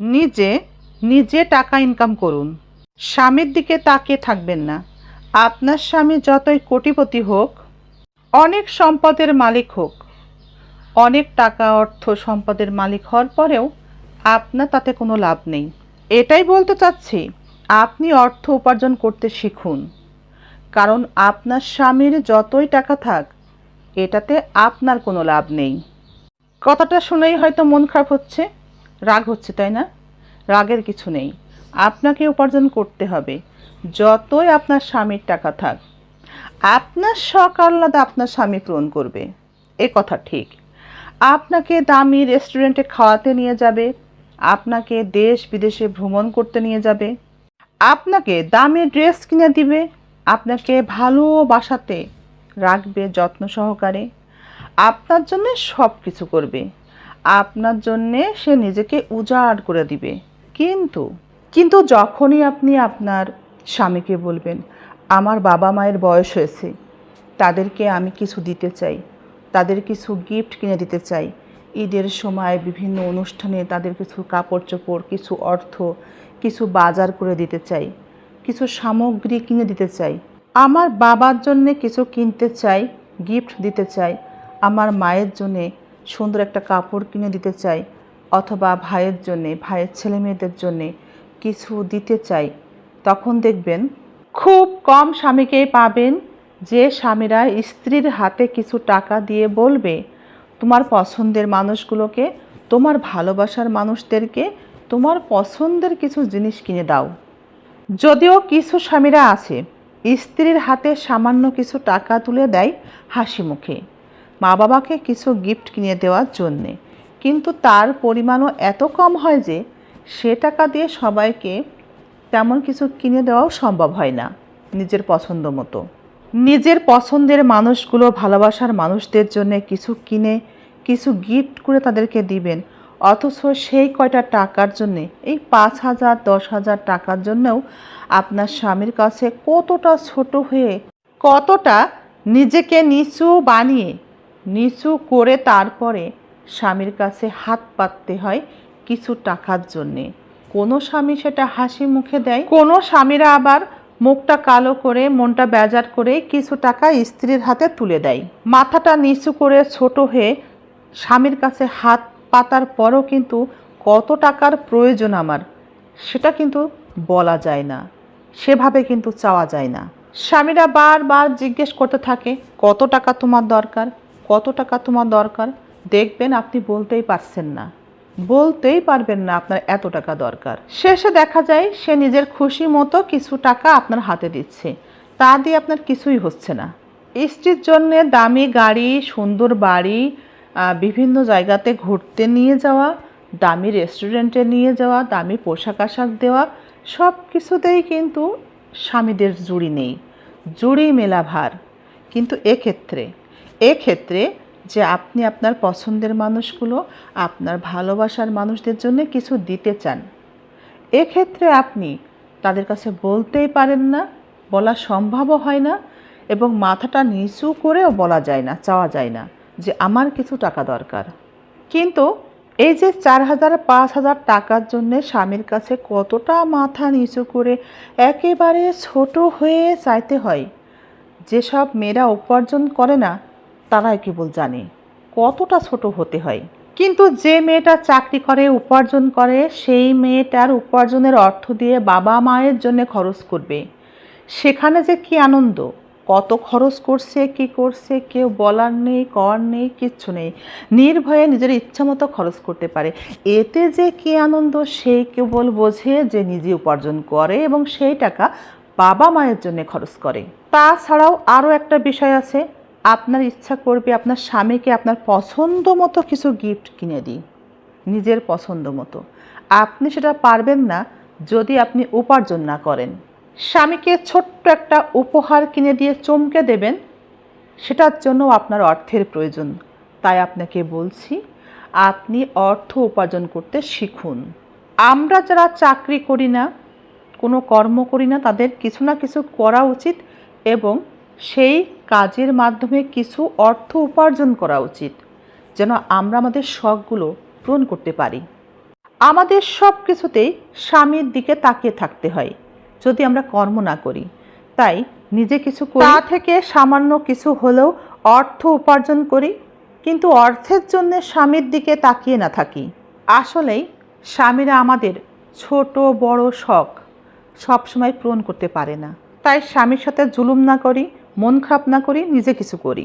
নিজে নিজে টাকা ইনকাম করুন। স্বামীর দিকে তাকিয়ে থাকবেন না। আপনার স্বামী যতই কোটিপতি হোক, অনেক সম্পদের মালিক হোক, অনেক টাকা অর্থ সম্পদের মালিক হওয়ার পরেও আপনার তাতে কোনো লাভ নেই। এটাই বলতে চাচ্ছি, আপনি অর্থ উপার্জন করতে শিখুন। কারণ আপনার স্বামীর যতই টাকা থাক, এটাতে আপনার কোনো লাভ নেই। কথাটা শুনেই হয়তো মন খারাপ হচ্ছে। রাগ হচ্ছে, তাই না? রাগের কিছু নেই। আপনাকে উপার্জন করতে হবে, যতই আপনার স্বামীর টাকা থাক। আপনার শখ আহ্লাদ আপনার স্বামী পূরণ করবে। এ কথা ঠিক। আপনাকে দামি রেস্টুরেন্টে খাওয়াতে নিয়ে যাবে। আপনাকে দেশ বিদেশে ভ্রমণ করতে নিয়ে যাবে। আপনাকে দামি ড্রেস কিনে দিবে। আপনাকে ভালোবাসাতে রাখবে যত্ন সহকারে। আপনার জন্য সব কিছু করবে। আপনার জন্যে সে নিজেকে উজাড় করে দিবে। কিন্তু কিন্তু যখনই আপনি আপনার স্বামীকে বলবেন, আমার বাবা মায়ের বয়স হয়েছে, তাদেরকে আমি কিছু দিতে চাই, তাদের কিছু গিফট কিনে দিতে চাই, ঈদের সময় বিভিন্ন অনুষ্ঠানে তাদের কিছু কাপড় চোপড় কিছু অর্থ, কিছু বাজার করে দিতে চাই, কিছু সামগ্রী কিনে দিতে চাই, আমার বাবার জন্যে কিছু কিনতে চাই গিফট দিতে চাই, আমার মায়ের জন্যে সুন্দর একটা কাপড় কিনে দিতে চাই অথবা ভাইয়ের জন্যে, ভাইয়ের ছেলে মেয়েদের জন্যে কিছু দিতে চাই, তখন দেখবেন খুব কম স্বামীকেই পাবেন। যে স্বামীরা স্ত্রীর হাতে কিছু টাকা দিয়ে বলবে, তোমার পছন্দের মানুষগুলোকে, তোমার ভালোবাসার মানুষদেরকে, তোমার পছন্দের কিছু জিনিস কিনে দাও। যদিও কিছু স্বামীরা আছে, স্ত্রীর হাতে সামান্য কিছু টাকা তুলে দেয় হাসি মুখে। মা বাবাকে কিছু গিফট কিনে দেওয়ার জন্যে। কিন্তু তার পরিমাণও এত কম হয় যে, সে টাকা দিয়ে সবাইকে তেমন কিছু কিনে দেওয়াও সম্ভব হয় না নিজের পছন্দ মতো। নিজের পছন্দের মানুষগুলো ভালোবাসার মানুষদের জন্য কিছু কিনে, কিছু গিফট করে তাদেরকে দিবেন। অথচ সেই কয়টা টাকার জন্যে, এই পাঁচ হাজার, দশ হাজার টাকার জন্যও আপনার স্বামীর কাছে কতটা ছোট হয়ে, কতটা নিজেকে নিচু বানিয়ে নিচু করে তারপরে স্বামীর কাছে হাত পাততে হয় কিছু টাকার জন্যে। কোনো স্বামী সেটা হাসি মুখে দেয়, কোনো স্বামীরা আবার মুখটা কালো করে, মনটা বেজার করে কিছু টাকা স্ত্রীর হাতে তুলে দেয়। মাথাটা নিচু করে ছোট হয়ে স্বামীর কাছে হাত পাতার পরও কিন্তু কত টাকার প্রয়োজন আমার, সেটা কিন্তু বলা যায় না, সেভাবে কিন্তু চাওয়া যায় না। স্বামীরা বারবার জিজ্ঞেস করতে থাকে, কত টাকা তোমার দরকার? কত টাকা তোমার দরকার? দেখবেন আপনি বলতেই পারছেন না। বলতেই পারবেন না আপনার এত টাকা দরকার। শেষে দেখা যায় সে নিজের খুশি মতো কিছু টাকা আপনার হাতে দিচ্ছে। তা দিয়ে আপনার কিছুই হচ্ছে না। স্ত্রীর জন্য দামি গাড়ি, সুন্দর বাড়ি বিভিন্ন জায়গাতে ঘুরতে নিয়ে যাওয়া, দামি রেস্টুরেন্টে নিয়ে যাওয়া, দামি পোশাক আশাক দেওয়া সব কিছুতেই কিন্তু স্বামীদের জুড়ি নেই। জুড়ি মেলা ভার কিন্তু এক্ষেত্রে এক্ষেত্রে যে আপনি আপনার পছন্দের মানুষগুলো, আপনার ভালোবাসার মানুষদের জন্য কিছু দিতে চান, এক্ষেত্রে আপনি তাদের কাছে বলতেই পারেন না, বলা সম্ভবও হয় না এবং মাথাটা নিচু করেও বলা যায় না, চাওয়া যায় না যে আমার কিছু টাকা দরকার। কিন্তু এই যে চার হাজার, পাঁচ হাজার টাকার জন্য স্বামীর কাছে কতটা মাথা নিচু করে একেবারে ছোট হয়ে চাইতে হয়, যেসব মেয়েরা উপার্জন করে না তারাই কেবল জানে কতটা ছোট হতে হয়। কিন্তু যে মেয়েটা চাকরি করে, উপার্জন করে, সেই মেয়েটার উপার্জনের অর্থ দিয়ে বাবা মায়ের জন্য খরচ করবে। সেখানে যে কি আনন্দ? কত খরচ করছে, কি করছে, কেউ বলার নেই, কর নেই, কিচ্ছু নেই। নির্ভয়ে নিজের ইচ্ছা মতো খরচ করতে পারে। এতে যে কি আনন্দ সেই কেবল বোঝে যে নিজে উপার্জন করে এবং সেই টাকা বাবা মায়ের জন্য খরচ করে। তাছাড়াও আরও একটা বিষয় আছে। আপনার ইচ্ছা করবে, আপনার স্বামীকে আপনার পছন্দ মতো কিছু গিফট কিনে দিই, নিজের পছন্দ মতো আপনি সেটা পারবেন না যদি আপনি উপার্জন না করেন। স্বামীকে ছোট্ট একটা উপহার কিনে দিয়ে চমকে দেবেন, সেটার জন্য আপনার অর্থের প্রয়োজন। তাই আপনাকে বলছি, আপনি অর্থ উপার্জন করতে শিখুন। আমরা যারা চাকরি করি না, কোনো কর্ম করি না, তাদের কিছু না কিছু করা উচিত এবং সেই কাজের মাধ্যমে কিছু অর্থ উপার্জন করা উচিত, যেন আমরা আমাদের শখগুলো পূরণ করতে পারি। আমাদের সব কিছুতেই স্বামীর দিকে তাকিয়ে থাকতে হয়, যদি আমরা কর্ম না করি। তাই নিজে কিছু তা থেকে সামান্য কিছু হলেও অর্থ উপার্জন করি, কিন্তু অর্থের জন্য স্বামীর দিকে তাকিয়ে না থাকি। আসলেই স্বামীরা আমাদের ছোট, বড় শখ সবসময় পূরণ করতে পারে না। তাই স্বামীর সাথে জুলুম না করি মন খারাপ না করি নিজে কিছু করি।